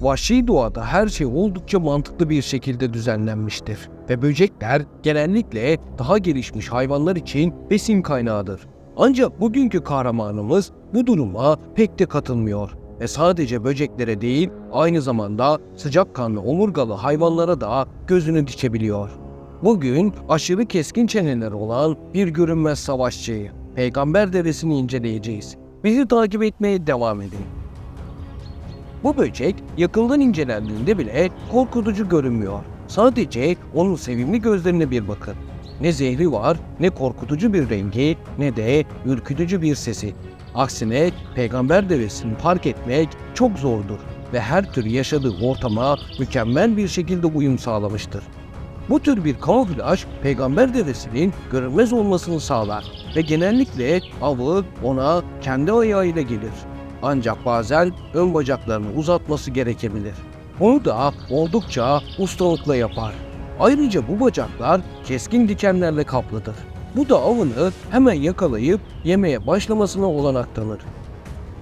vahşi doğada her şey oldukça mantıklı bir şekilde düzenlenmiştir ve böcekler genellikle daha gelişmiş hayvanlar için besin kaynağıdır. Ancak bugünkü kahramanımız bu duruma pek de katılmıyor ve sadece böceklere değil aynı zamanda sıcakkanlı omurgalı hayvanlara da gözünü dikebiliyor. Bugün aşırı keskin çeneleri olan bir görünmez savaşçıyı, peygamber devesini inceleyeceğiz. Bizi takip etmeye devam edin. Bu böcek yakından incelendiğinde bile korkutucu görünmüyor. Sadece onun sevimli gözlerine bir bakın. Ne zehri var, ne korkutucu bir rengi, ne de ürkütücü bir sesi. Aksine peygamber devesini fark etmek çok zordur ve her tür yaşadığı ortama mükemmel bir şekilde uyum sağlamıştır. Bu tür bir kamuflaj peygamber devesinin görünmez olmasını sağlar ve genellikle avı ona kendi ayağıyla gelir. Ancak bazen ön bacaklarını uzatması gerekebilir. Bunu da oldukça ustalıkla yapar. Ayrıca bu bacaklar keskin dikenlerle kaplıdır. Bu da avını hemen yakalayıp yemeye başlamasına olanak tanır.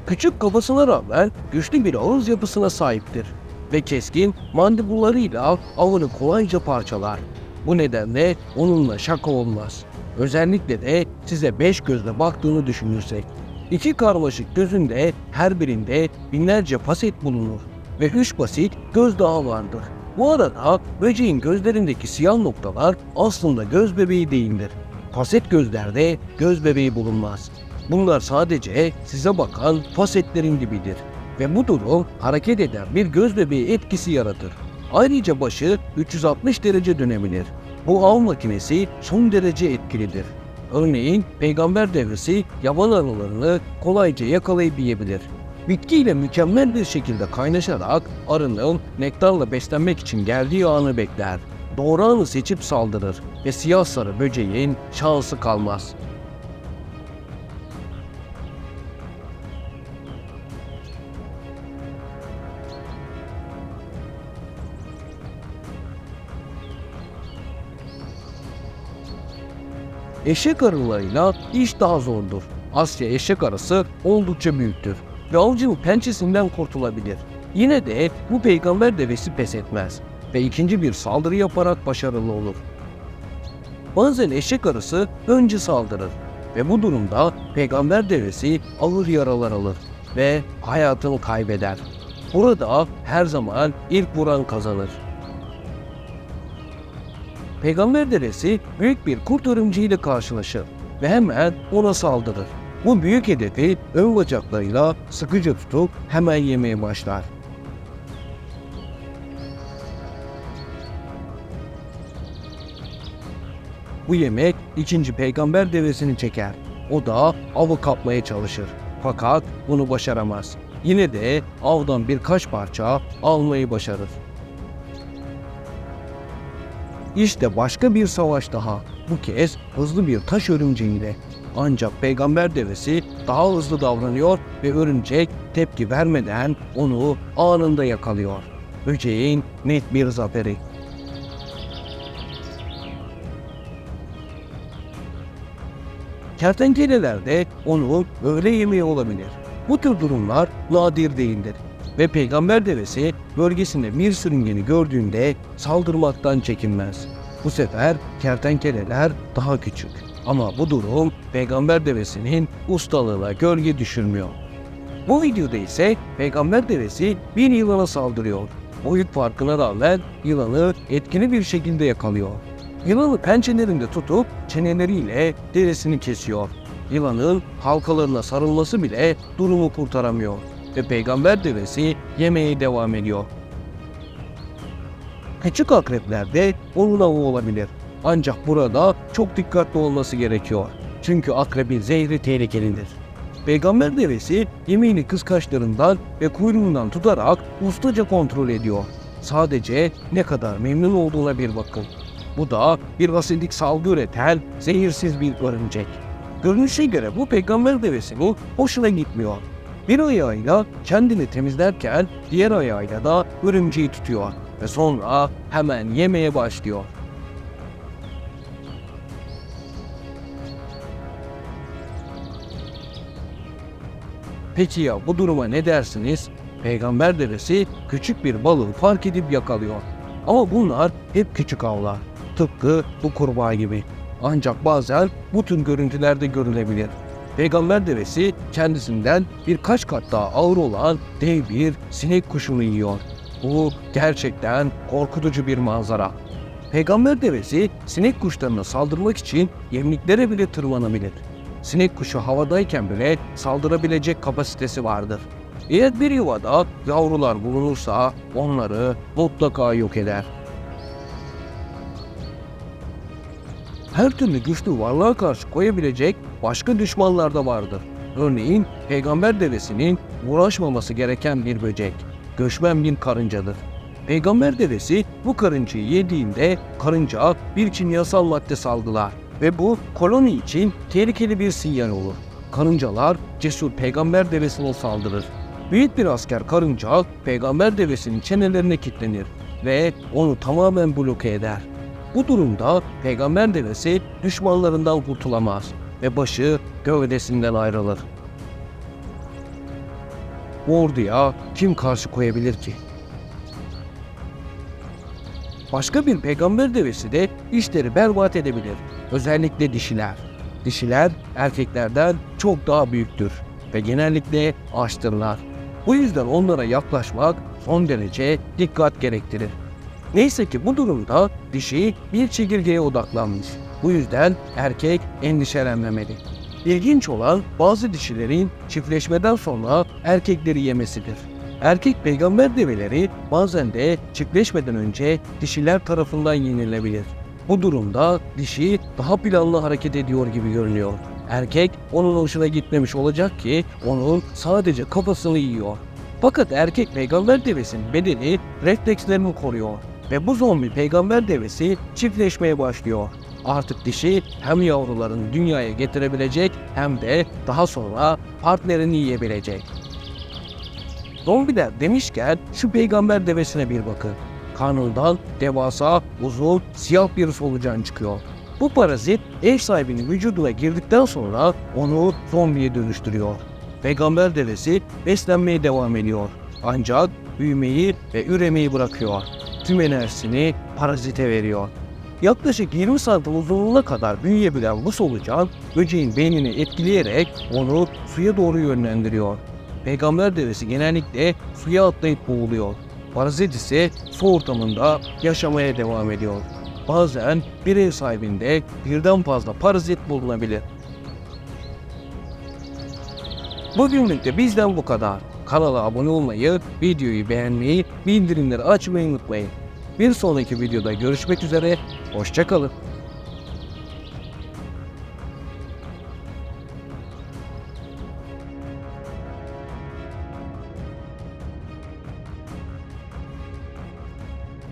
Küçük kafasına rağmen güçlü bir ağız yapısına sahiptir ve keskin mandibullarıyla avını kolayca parçalar. Bu nedenle onunla şaka olmaz. Özellikle de size beş gözle baktığını düşünürsek. İki karmaşık gözünde her birinde binlerce faset bulunur ve üç basit göz dağı vardır. Bu arada böceğin gözlerindeki siyah noktalar aslında göz bebeği değildir. Faset gözlerde göz bebeği bulunmaz. Bunlar sadece size bakan fasetlerin gibidir ve bu durum hareket eden bir göz bebeği etkisi yaratır. Ayrıca başı 360 derece dönebilir. Bu av makinesi son derece etkilidir. Örneğin peygamber devresi yaban arılarını kolayca yakalayıp yiyebilir. Bitkiyle mükemmel bir şekilde kaynaşarak arının nektarla beslenmek için geldiği anı bekler. Doğru anı seçip saldırır ve siyah sarı böceğin şansı kalmaz. Eşek arılarıyla iş daha zordur. Asya eşek arısı oldukça büyüktür ve avcının pençesinden kurtulabilir. Yine de bu peygamber devesi pes etmez ve ikinci bir saldırı yaparak başarılı olur. Bazen eşek arısı önce saldırır ve bu durumda peygamber devesi ağır yaralar alır ve hayatını kaybeder. Burada her zaman ilk vuran kazanır. Peygamber devesi büyük bir kurt örümceğiyle karşılaşır ve hemen ona saldırır. Bu büyük hedefi ön bacaklarıyla sıkıca tutup hemen yemeye başlar. Bu yemek ikinci peygamber devesini çeker. O da avı kapmaya çalışır. Fakat bunu başaramaz. Yine de avdan birkaç parça almayı başarır. İşte başka bir savaş daha. Bu kez hızlı bir taş örümceğiyle. Ancak peygamber devesi daha hızlı davranıyor ve örümcek tepki vermeden onu anında yakalıyor. Böceğin net bir zaferi. Kertenkelelerde onu öğle yemeği olabilir. Bu tür durumlar nadir değildir. Ve peygamber devesi bölgesinde bir sürüngeni gördüğünde saldırmaktan çekinmez. Bu sefer kertenkeleler daha küçük. Ama bu durum peygamber devesinin ustalığına gölge düşürmüyor. Bu videoda ise peygamber devesi bir yılana saldırıyor. Boyut farkına rağmen yılanı etkili bir şekilde yakalıyor. Yılanı pençelerinde tutup çeneleriyle derisini kesiyor. Yılanın halkalarına sarılması bile durumu kurtaramıyor ve peygamber devesi yemeye devam ediyor. Küçük akrepler de onun avı olabilir. Ancak burada çok dikkatli olması gerekiyor. Çünkü akrebin zehri tehlikelidir. Peygamber devesi yemeğini kıskaçlarından ve kuyruğundan tutarak ustaca kontrol ediyor. Sadece ne kadar memnun olduğuna bir bakın. Bu da bir asidik salgı üreten zehirsiz bir örümcek. Görünüşe göre bu peygamber devesi bu hoşuna gitmiyor. Bir ayağıyla kendini temizlerken diğer ayağıyla da örümceği tutuyor ve sonra hemen yemeye başlıyor. Peki ya bu duruma ne dersiniz? peygamber devesi küçük bir balığı fark edip yakalıyor. Ama bunlar hep küçük avlar. Tıpkı bu kurbağa gibi. Ancak bazen bu tür görüntülerde görülebilir. Peygamber devesi kendisinden birkaç kat daha ağır olan dev bir sinek kuşunu yiyor. Bu gerçekten korkutucu bir manzara. Peygamber devesi sinek kuşlarına saldırmak için yemliklere bile tırmanabilir. Sinek kuşu havadayken bile saldırabilecek kapasitesi vardır. Eğer bir yuvada yavrular bulunursa onları mutlaka yok eder. Her türlü güçlü varlığa karşı koyabilecek başka düşmanlar da vardır. Örneğin peygamber devesinin uğraşmaması gereken bir böcek, göçmen bir karıncadır. Peygamber devesi bu karıncayı yediğinde karınca bir kimyasal madde salgılar ve bu koloni için tehlikeli bir sinyal olur. Karıncalar cesur peygamber devesine saldırır. Büyük bir asker karınca peygamber devesinin çenelerine kilitlenir ve onu tamamen bloke eder. Bu durumda peygamber devesi düşmanlarından kurtulamaz ve başı gövdesinden ayrılır. Bu orduya kim karşı koyabilir ki? Başka bir peygamber devesi de işleri berbat edebilir. Özellikle dişiler. Dişiler erkeklerden çok daha büyüktür ve genellikle açtırlar. Bu yüzden onlara yaklaşmak son derece dikkat gerektirir. Neyse ki bu durumda dişi bir çekirgeye odaklanmış. Bu yüzden erkek endişelenmemeli. İlginç olan bazı dişilerin çiftleşmeden sonra erkekleri yemesidir. Erkek peygamber develeri bazen de çiftleşmeden önce dişiler tarafından yenilebilir. Bu durumda dişi daha planlı hareket ediyor gibi görünüyor. Erkek onun hoşuna gitmemiş olacak ki onun sadece kafasını yiyor. Fakat erkek peygamber devesinin bedeni reflekslerini koruyor ve bu zombi peygamber devesi çiftleşmeye başlıyor. Artık dişi hem yavrularını dünyaya getirebilecek hem de daha sonra partnerini yiyebilecek. Zombiler demişken şu peygamber devesine bir bakın. Karnından devasa, uzun, siyah bir solucan çıkıyor. Bu parazit ev sahibinin vücuduna girdikten sonra onu zombiye dönüştürüyor. Peygamber devesi beslenmeye devam ediyor. Ancak büyümeyi ve üremeyi bırakıyor. Tüm enerjisini parazite veriyor. Yaklaşık 20 santim uzunluğuna kadar büyüyebilen bu solucan böceğin beynini etkileyerek onu suya doğru yönlendiriyor. Peygamber devesi genellikle suya atlayıp boğuluyor. Parazit ise su ortamında yaşamaya devam ediyor. Bazen bir ev sahibinde birden fazla parazit bulunabilir. Bugünlük de bizden bu kadar. Kanala abone olmayı, videoyu beğenmeyi, bildirimleri açmayı unutmayın. Bir sonraki videoda görüşmek üzere, hoşçakalın.